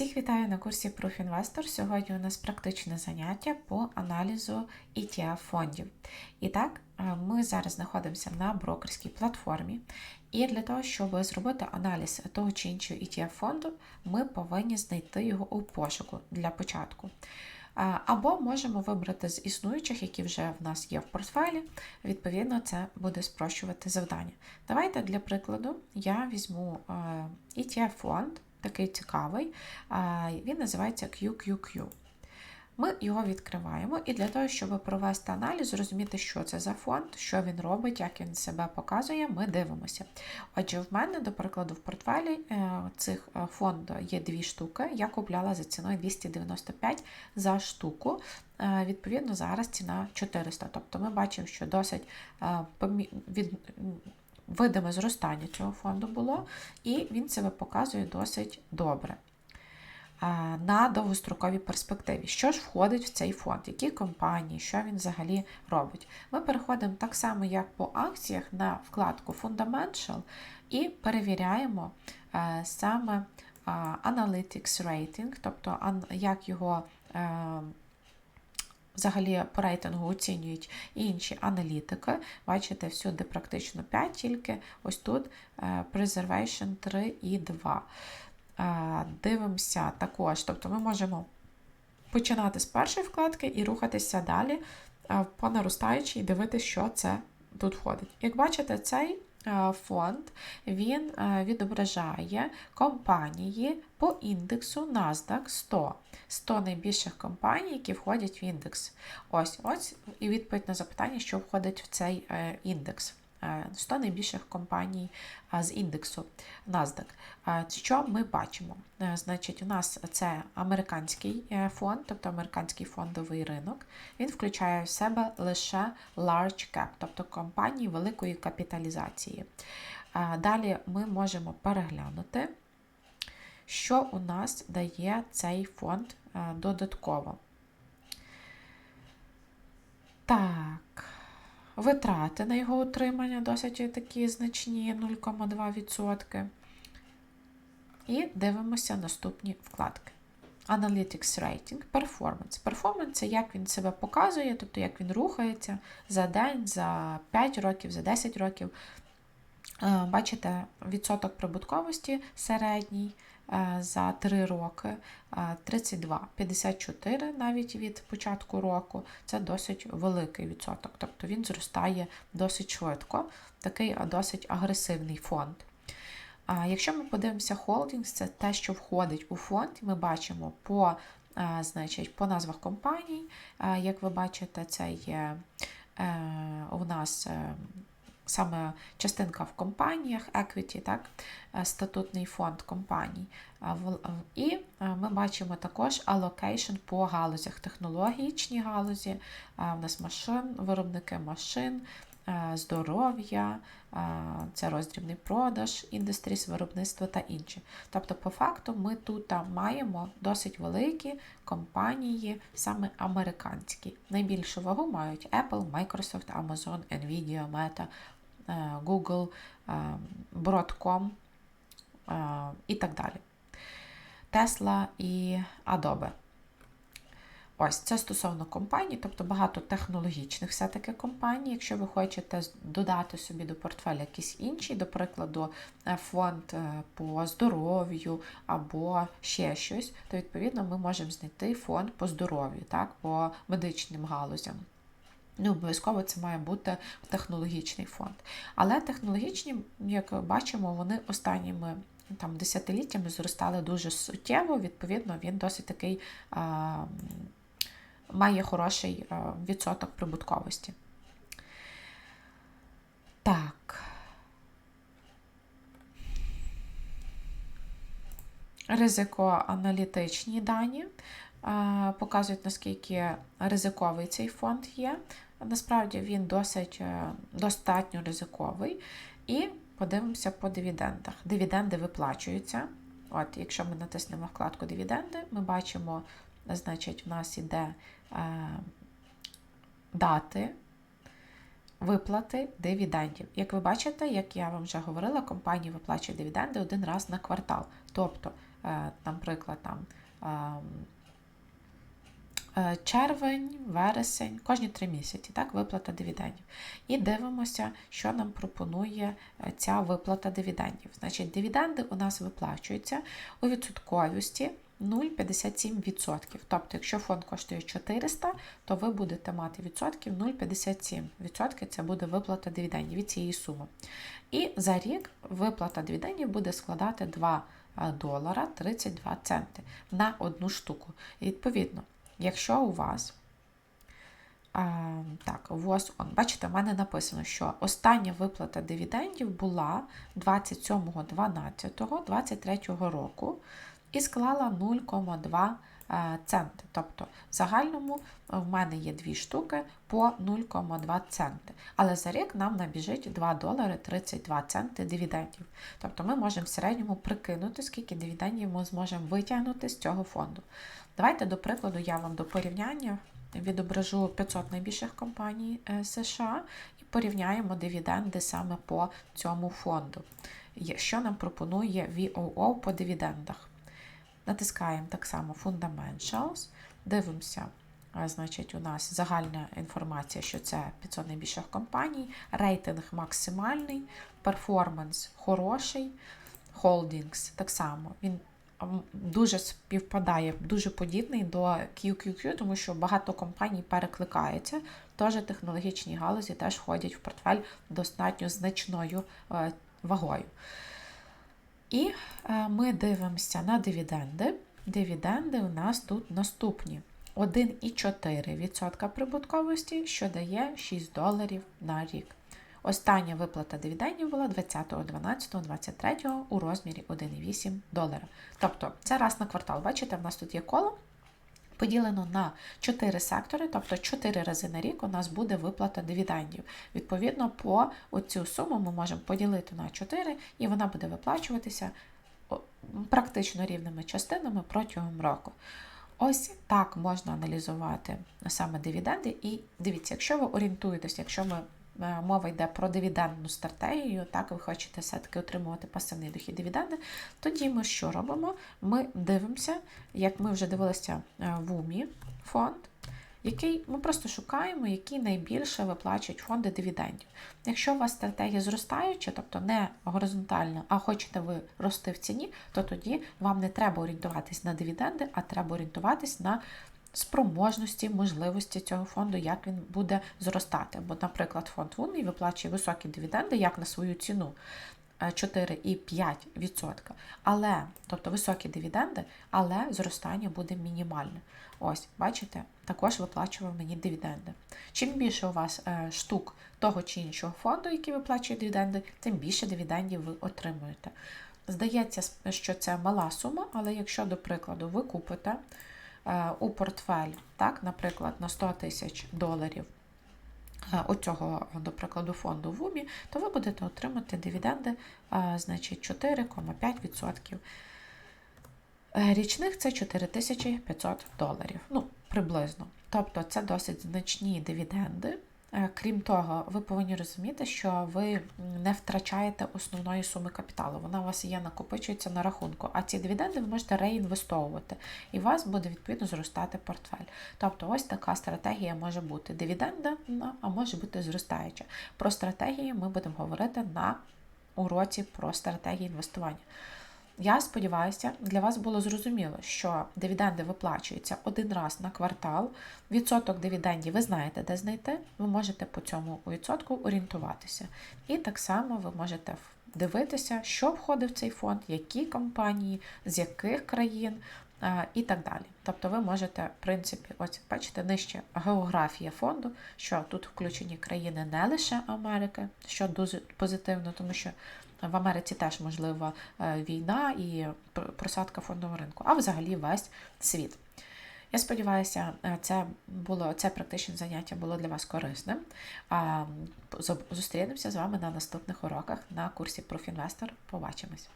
Всіх вітаю на курсі Proof Investor. Сьогодні у нас практичне заняття по аналізу ETF фондів. І так, е, ми зараз знаходимося на брокерській платформі, і для того, щоб зробити аналіз того чи іншого ETF фонду, ми повинні знайти його у пошуку для початку. Е, Або можемо вибрати з існуючих, які вже в нас є в портфелі. Відповідно, це буде спрощувати завдання. Давайте для прикладу я візьму е, ETF фонд такий цікавий. Він називається QQQ. Ми його відкриваємо, і для того, щоб провести аналіз, зрозуміти, що це за фонд, що він робить, як він себе показує, ми дивимося. Отже, в мене, до прикладу, в портфелі е, цих е, фонду є дві штуки. Я купляла за ціною 295 за штуку. Е, відповідно, зараз ціна 400. Тобто ми бачимо, що досить видиме зростання цього фонду було, і він себе показує досить добре. На довгостроковій перспективі. Що ж входить в цей фонд, які компанії, що він взагалі робить? Ми переходимо так само, як по акціях, на вкладку Fundamental і перевіряємо е, саме Analytics Rating, тобто як його е, Взагалі по рейтингу оцінюють інші аналітики. Бачите, всюди практично 5, тільки ось тут е, Preservation 3 і 2. Е, дивимося також, тобто ми можемо починати з першої вкладки і рухатися далі е, по наростаючій дивитися, що це тут входить. Як бачите, цей фонд він відображає компанії по індексу NASDAQ 100. 100 найбільших компаній, які входять в індекс. Ось ось і відповідь на запитання, що входить в цей е, індекс. 100 е, найбільших компаній з індексу NASDAQ. Що ми бачимо? Е, значить, у нас це американський фонд, тобто американський фондовий ринок. Він включає в себе лише large cap, тобто компанії великої капіталізації. Далі ми можемо переглянути що у нас дає цей фонд е, додатково. Так, витрати на його утримання досить такі значні 0,2%. І дивимося наступні вкладки. Analytics Rating, Performance. Performance це як він себе показує, тобто як він рухається за день, за 5 років, за 10 років. Е, бачите, відсоток прибутковості середній. Е, за 3 роки 32, е, 54 навіть від початку року це досить великий відсоток, тобто він зростає досить швидко, такий досить агресивний фонд. Якщо ми подивимося холдингс, це те, що входить у фонд, ми бачимо по значить, по назвах компаній. Як ви бачите, це є у нас саме частинка в компаніях, equity, так, е, статутний фонд компаній. І е, ми бачимо також allocation по галузях, технологічні галузі, у нас машин, виробники машин, е, здоров'я, це роздрібний продаж, індустріс, виробництво та інше. Тобто, по факту, ми тут маємо досить великі компанії, саме американські. Найбільшу вагу мають Apple, Microsoft, Amazon, Nvidia, Meta, Google, е, Broadcom е, і так далі. Tesla і Adobe. Ось, це стосовно компаній, тобто багато технологічних все-таки компаній. Якщо ви хочете додати собі до портфеля якісь інші, до прикладу, фонд по здоров'ю або ще щось, то відповідно ми можемо знайти фонд по здоров'ю, так, по медичним галузям. Не обов'язково це має бути технологічний фонд. Але технологічні, як бачимо, вони останніми там, десятиліттями зростали дуже суттєво, відповідно, він досить такий а, має хороший відсоток прибутковості. Так. Ризикоаналітичні дані показують, наскільки ризиковий цей фонд є. Насправді він досить е, достатньо ризиковий. І подивимося по дивідендах. Дивіденди виплачуються. От, Якщо ми натиснемо вкладку Дивіденди, ми бачимо, значить, у нас іде е, дати виплати дивідендів. Як ви бачите, як я вам вже говорила, компанія виплачує дивіденди один раз на квартал. Тобто е, наприклад, там. Е, Червень, вересень, кожні три місяці, так, виплата дивідендів. І дивимося, що нам пропонує е, ця виплата дивідендів. Значить, дивіденди у нас виплачуються у відсотковості 0,57%. Тобто, якщо фонд коштує 400, то ви будете мати відсотків 0,57%. Відсотки це буде виплата дивідендів від цієї суми. І за рік виплата дивідендів буде складати 2 долара 32 центи на одну штуку. І відповідно, якщо у вас а, так, вас он, бачите, в мене написано, що остання виплата дивідендів була 27.12.23 року і склала 0,2 е, центи. Тобто, в загальному в мене є дві штуки по 0,2 центи. Але за рік нам набіжить 2 долари 32 центи дивідендів. Тобто ми можемо в середньому прикинути, скільки дивідендів ми зможемо витягнути з цього фонду. Давайте, до прикладу, я вам до порівняння відображу 500 найбільших компаній е, США і порівняємо дивіденди саме по цьому фонду. Що нам пропонує VOO по дивідендах? Натискаємо так само Fundamentals, дивимося. Значить, у нас загальна інформація, що це 500 найбільших компаній, рейтинг максимальний, перформанс хороший, холдінгс так само. Він дуже співпадає, дуже подібний до QQQ, тому що багато компаній перекликаються. Теж технологічні галузі теж входять в портфель достатньо значною е, вагою. І е, ми дивимося на дивіденди. Дивіденди у нас тут наступні: 1,4% прибутковості, що дає 6 доларів на рік. Остання виплата дивідендів була 20.12.23 у розмірі 1,8 долара. Тобто це раз на квартал. Бачите, в нас тут є коло. Поділено на 4 сектори, тобто 4 рази на рік у нас буде виплата дивідендів. Відповідно, по цю суму ми можемо поділити на 4, і вона буде виплачуватися практично рівними частинами протягом року. Ось так можна аналізувати саме дивіденди. І дивіться, якщо ви орієнтуєтесь, якщо ми мова йде про дивідендну стратегію, так ви хочете все-таки отримувати пасивний дохід дивіденди, тоді ми що робимо? Ми дивимося, як ми вже дивилися е, в УМІ фонд, який ми просто шукаємо, які найбільше виплачують фонди дивідендів. Якщо у вас стратегія зростаюча, тобто не горизонтальна, а хочете ви рости в ціні, то тоді вам не треба орієнтуватись на дивіденди, а треба орієнтуватись на спроможності, можливості цього фонду, як він буде зростати. Бо, наприклад, фонд ВУМІ виплачує високі дивіденди як на свою ціну. е, 4,5%. Але, тобто високі дивіденди, але зростання буде мінімальне. Ось, бачите, також виплачував мені дивіденди. Чим більше у вас е, штук того чи іншого фонду, який виплачує дивіденди, тим більше дивідендів ви отримуєте. Здається, що це мала сума, але якщо, до прикладу, ви купите е, у портфель, так, наприклад, на 100 тисяч доларів е, оцього, до прикладу, фонду в УМІ, то ви будете отримати дивіденди, е, значить, 4,5%. Е, Річних це 4500 доларів, ну, приблизно. Тобто це досить значні дивіденди. Е, Крім того, ви повинні розуміти, що ви не втрачаєте основної суми капіталу. Вона у вас є, накопичується на рахунку, а ці дивіденди ви можете реінвестовувати, і у вас буде відповідно зростати портфель. Тобто, ось така стратегія може бути дивіденда, а може бути зростаюча. Про стратегії ми будемо говорити на уроці про стратегії інвестування. Я сподіваюся, для вас було зрозуміло, що дивіденди виплачуються один раз на квартал. Відсоток дивідендів ви знаєте, де знайти. Ви можете по цьому відсотку орієнтуватися. І так само ви можете дивитися, що входить в цей фонд, які компанії, з яких країн і так далі. Тобто ви можете, в принципі, ось бачите, нижче географія фонду, що тут включені країни не лише Америки, що дуже позитивно, тому що в Америці теж можлива е, війна і просадка фондового ринку, а взагалі весь світ. Я сподіваюся, е, це було це практичне заняття було для вас корисним. Зустрінемося з вами на наступних уроках на курсі Профінвестор. Побачимось!